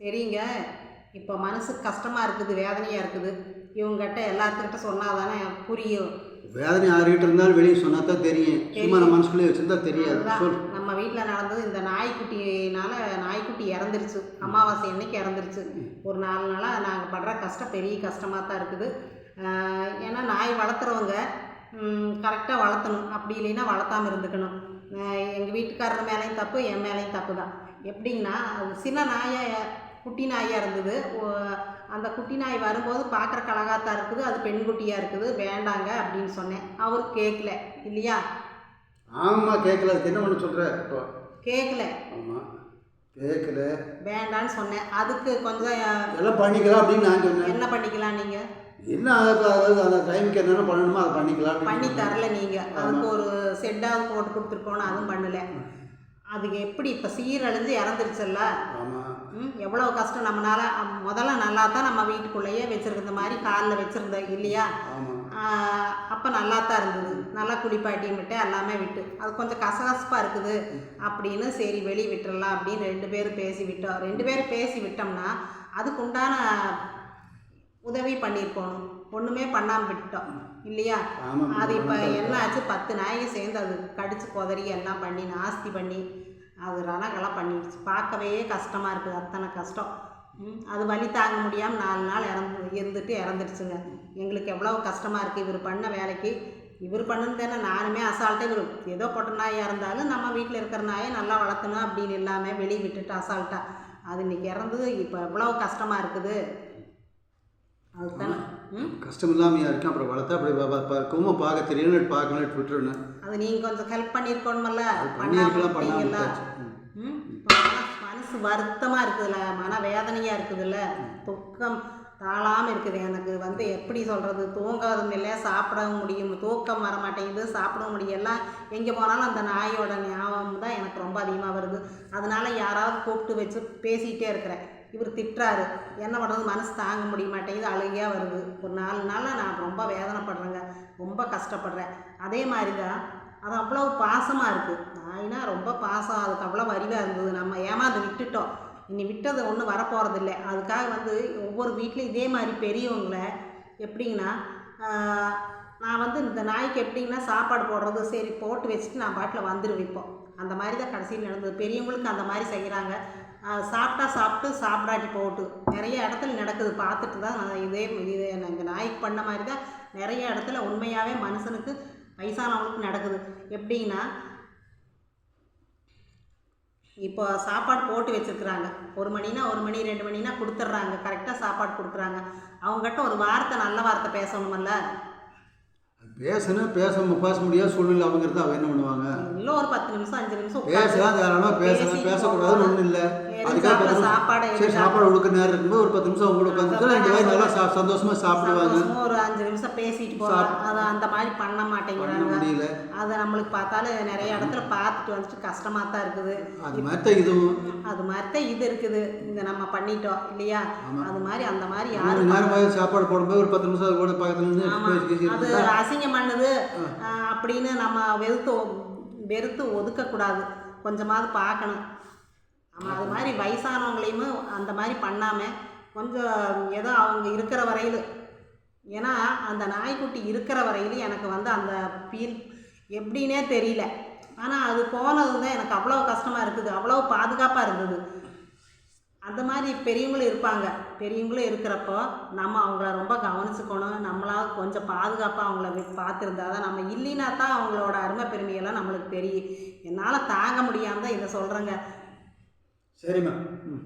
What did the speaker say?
சரிங்க. இப்போ மனசுக்கு கஷ்டமாக இருக்குது வேதனையாக இருக்குது. இவங்ககிட்ட எல்லாத்துக்கிட்ட சொன்னால் தானே புரியும். வேதனை யாருக்கிட்ட இருந்தாலும் வெளியே சொன்னா தான் தெரியும். சும்மா நம்ம மனசுக்குள்ளே வச்சிருந்தா தெரியாது. நம்ம வீட்டில் நடந்தது இந்த நாய்க்குட்டினால நாய்க்குட்டி இறந்துருச்சு. அமாவாசை அன்னைக்கு இறந்துருச்சு? ஒரு நாலு நாளாக நாங்கள் படுற கஷ்டம் பெரிய கஷ்டமாக தான் இருக்குது. ஏன்னா நாய் வளர்த்துறவங்க கரெக்டாக வளர்த்தணும். அப்படி இல்லைன்னா வளர்த்தாம இருந்துக்கணும். எங்கள் வீட்டுக்காரர் மேலேயும் தப்பு என் மேலேயும் தப்பு தான். எப்படிங்கன்னா அது சின்ன நாயை குட்டி நாயாக இருந்தது. அந்த குட்டி நாய் வரும்போது பார்க்குற அழகாத்தான் இருக்குது அது பெண் குட்டியாக இருக்குது வேண்டாங்க அப்படின்னு சொன்னேன். அவர் கேட்கல இல்லையா? ஆமாம்மா கேட்கல என்ன பண்ண சொல்கிற இப்போ? கேட்கல ஆமாம் கேட்கல வேண்டான்னு சொன்னேன். அதுக்கு கொஞ்சம் எல்லாம் பண்ணிக்கலாம் அப்படின்னு நான் சொன்னேன். என்ன பண்ணிக்கலாம் நீங்கள் என்ன அதுக்கு அதாவது அந்த டைமுக்கு என்னென்ன பண்ணணுமோ அதை பண்ணிக்கலாம் பண்ணி. தரல நீங்கள் அதுக்கு ஒரு செட்டாவது போட்டு கொடுத்துருக்கோன்னு அதுவும் பண்ணல. அதுக்கு எப்படி இப்போ சீரழிஞ்சு இறந்துருச்சுல்ல? எவ்வளோ கஷ்டம் நம்மளால முதல்ல நல்லா தான் நம்ம வீட்டுக்குள்ளேயே வச்சுருந்த மாதிரி காலில் வச்சுருந்தோம் இல்லையா? அப்போ நல்லா தான் இருந்தது. நல்லா குளிப்பாட்டி விட்டு எல்லாமே விட்டு. அது கொஞ்சம் கசகசப்பாக இருக்குது. அப்படின்னு சரி வெளியே விட்டுறலாம் அப்படின்னு ரெண்டு பேரும் பேசி விட்டோம். ரெண்டு பேரும் பேசி விட்டோம்னா அதுக்கு உண்டான உதவி பண்ணியிருக்கணும் ஒன்றுமே பண்ணாமல் விட்டுட்டோம். இல்லையா? அது இப்போ என்ன ஆச்சு? பத்து நாயை சேர்ந்து அது கடிச்சு குதறி எல்லாம் பண்ணி நாஸ்தி பண்ணி அது ரணகெல்லாம் பண்ணிடுச்சு. பார்க்கவே கஷ்டமாக இருக்குது. அத்தனை கஷ்டம். அது வலி தாங்க முடியாமல் நாலு நாள் இறந்து இருந்துட்டு இறந்துடுச்சுங்க. எங்களுக்கு எவ்வளோ கஷ்டமாக இருக்குது இவர் பண்ண வேலைக்கு இவர் பண்ணது தானே. நானுமே அசால்ட்டாக இவர் ஏதோ பொட்ட நாயாக இருந்தாலும் நம்ம வீட்டில் இருக்கிற நாயை நல்லா வளர்த்தணும் அப்படின்னு இல்லாமல் வெளியே விட்டுட்டு அசால்ட்டாக அது இன்னைக்கு இறந்தது. இப்போ எவ்வளோ கஷ்டமாக இருக்குது. அதுதானே. ம்? கஷ்டம் இல்லாமையா இருக்கும் அப்புறம் வளர்த்தா அப்படி ப- ப- பக்குவமாக பார்க்க தெரியல பார்க்கணும் விட்டுருன்னு அது நீங்கள் கொஞ்சம் ஹெல்ப் பண்ணியிருக்கணுமல்ல பண்ணியிருக்கலாம் மன- மனசு வருத்தமாக இருக்குதுல்ல மன வேதனையாக இருக்குதுல்ல துக்கம் தாழாமல் இருக்குது. எனக்கு வந்து எப்படி சொல்கிறது தூங்காதும் இல்லை சாப்பிடவும் முடியும். தூக்கம் வர மாட்டேங்குது சாப்பிடவும் முடியும் எல்லாம் எங்கே போனாலும் அந்த நாயோட ஞாபகம் தான் எனக்கு ரொம்ப அதிகமாக வருது. அதனால யாராவது கூப்பிட்டு வச்சு பேசிகிட்டே இருக்கிறேன். இவர் திட்டுறாரு. என்ன பண்ணுறது மனசு தாங்க முடிய மாட்டேங்குது. அழுகையாக வருது. ஒரு நாலு நாளாக நான் ரொம்ப வேதனைப்படுறேங்க. ரொம்ப கஷ்டப்படுறேன். அதே மாதிரி தான் அது அவ்வளோ பாசமாக இருக்குது நாயினா ரொம்ப பாசம். அதுக்கு அவ்வளோ வரிவாக இருந்தது. நம்ம ஏமாந்து விட்டுட்டோம். இனி விட்டது ஒன்றும் வரப்போகிறதில்ல அதுக்காக வந்து ஒவ்வொரு வீட்லேயும் இதே மாதிரி பெரியவங்கள எப்படிங்கன்னா நான் வந்து இந்த நாய்க்கு எப்படிங்கன்னா சாப்பாடு போடுறது சரி போட்டு வச்சுட்டு நான் பாட்டில் வந்துடுவேன் இப்போ. அந்த மாதிரி தான் கடைசியில் நடந்தது. பெரியவங்களுக்கு அந்த மாதிரி செய்கிறாங்க சாப்பிட்டா சாப்பிட்டு சாப்பிடாட்டி போட்டு. நிறைய இடத்துல நடக்குது. பார்த்துட்டு தான் இதே இதே இது எங்கள் நாய்க்கு பண்ண மாதிரி தான் நிறைய இடத்துல உண்மையாகவே மனுஷனுக்கு வயசானவங்களுக்கு நடக்குது. எப்படின்னா இப்போ சாப்பாடு போட்டு வச்சுருக்குறாங்க. ஒரு மணினா ஒரு மணி ரெண்டு மணினா கொடுத்துட்றாங்க. கரெக்டாக சாப்பாடு கொடுக்குறாங்க. அவங்ககிட்ட ஒரு வார்த்தை நல்ல வார்த்தை பேசணுமல்ல? பேசணும் பேச பேச முடியாத சூழ்நிலை அவங்க இருந்தால் அவங்க என்ன பண்ணுவாங்க? இன்னும் ஒரு பத்து நிமிஷம் அஞ்சு நிமிஷம் பேசலாம் தாராளமாக பேசலாம் பேசக்கூடாதுன்னு ஒன்றும் இல்லை. அதுக்காக சாப்பிட சரி சாப்பாடு கொடுக்க நேரம் இருக்கும்போது ஒரு பத்து நிமிஷம் கூட உட்காந்துட்டு இந்த மாதிரி நல்லா சந்தோஷமாக சாப்பிடுவாங்க. ஒரு அஞ்சு நிமிஷம் பேசிட்டு போகலாம் அதை அந்த மாதிரி பண்ண மாட்டேங்கிறாங்க. முடியல. அதை நம்மளுக்கு பார்த்தாலும் நிறைய இடத்துல பார்த்துட்டு வந்துட்டு கஷ்டமாக தான் இருக்குது. அது மாதிரி தான் இதுவும். அது மாதிரி தான் இது இருக்குது. இந்த நம்ம பண்ணிட்டோம் இல்லையா. அது மாதிரி அந்த மாதிரி யாரும் நேரம் சாப்பாடு போடும்போது ஒரு பத்து நிமிஷம் கூட பக்கத்துல இருந்து அது இருந்தா அசிங்கம் பண்ணுது ஆஹ், அப்படின்னு நம்ம வெறுத்து வெறுத்து ஒதுக்கக்கூடாது. கொஞ்சமாவது பார்க்கணும். நம்ம அது மாதிரி வயசானவங்களையுமே அந்த மாதிரி பண்ணாமல் கொஞ்சம் ஏதோ அவங்க இருக்கிற வரையில். ஏன்னா அந்த நாய்க்குட்டி இருக்கிற வரையிலும் எனக்கு வந்து அந்த ஃபீல் எப்படின்னே தெரியல. ஆனால் அது போனது தான் எனக்கு அவ்வளோ கஷ்டமாக இருக்குது. அவ்வளோ பாதுகாப்பாக இருந்தது. அந்த மாதிரி பெரியவங்களும் இருப்பாங்க. பெரியவங்களும் இருக்கிறப்போ நம்ம அவங்கள ரொம்ப கவனிச்சுக்கணும். நம்மளால் கொஞ்சம் பாதுகாப்பாக அவங்கள பார்த்துருந்தா தான் நம்ம இல்லைனா தான் அவங்களோட அருமை பெருமையெல்லாம் நம்மளுக்கு தெரியும். என்னால் தாங்க முடியாமல் தான் இதை சொல்கிறேங்க சரிம்மா ம்.